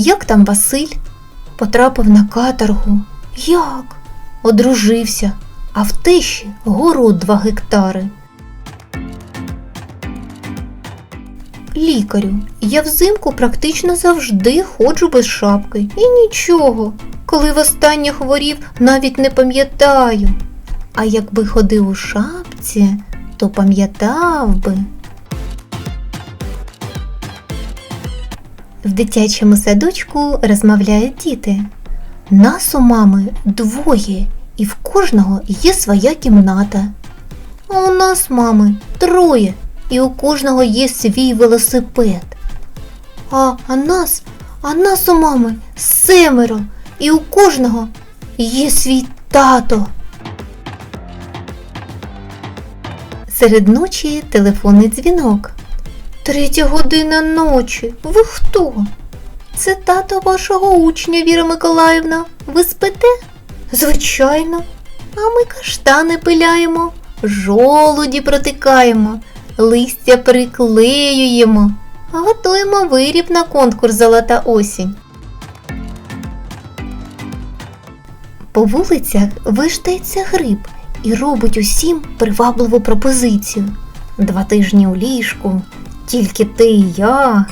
як там Василь? Потрапив на каторгу. Як? Одружився, а в тиші город два гектари. Лікарю, я взимку практично завжди ходжу без шапки. І нічого. Коли востаннє хворів, навіть не пам'ятаю. А якби ходив у шапці, то пам'ятав би. В дитячому садочку розмовляють діти. Нас у мами двоє, і в кожного є своя кімната. А у нас, мами, троє, і у кожного є свій велосипед. А, а нас, а нас у мами семеро, і у кожного є свій тато. Серед ночі телефонний дзвінок. Третя година ночі. Ви хто? Це тато вашого учня, Віра Миколаївна. Ви спите? Звичайно. А ми каштани пиляємо, жолуді протикаємо, листя приклеюємо, готуємо виріб на конкурс Золота осінь. По вулицях виштається гриб і робить усім привабливу пропозицію. Два тижні у ліжку, тільки ти і я.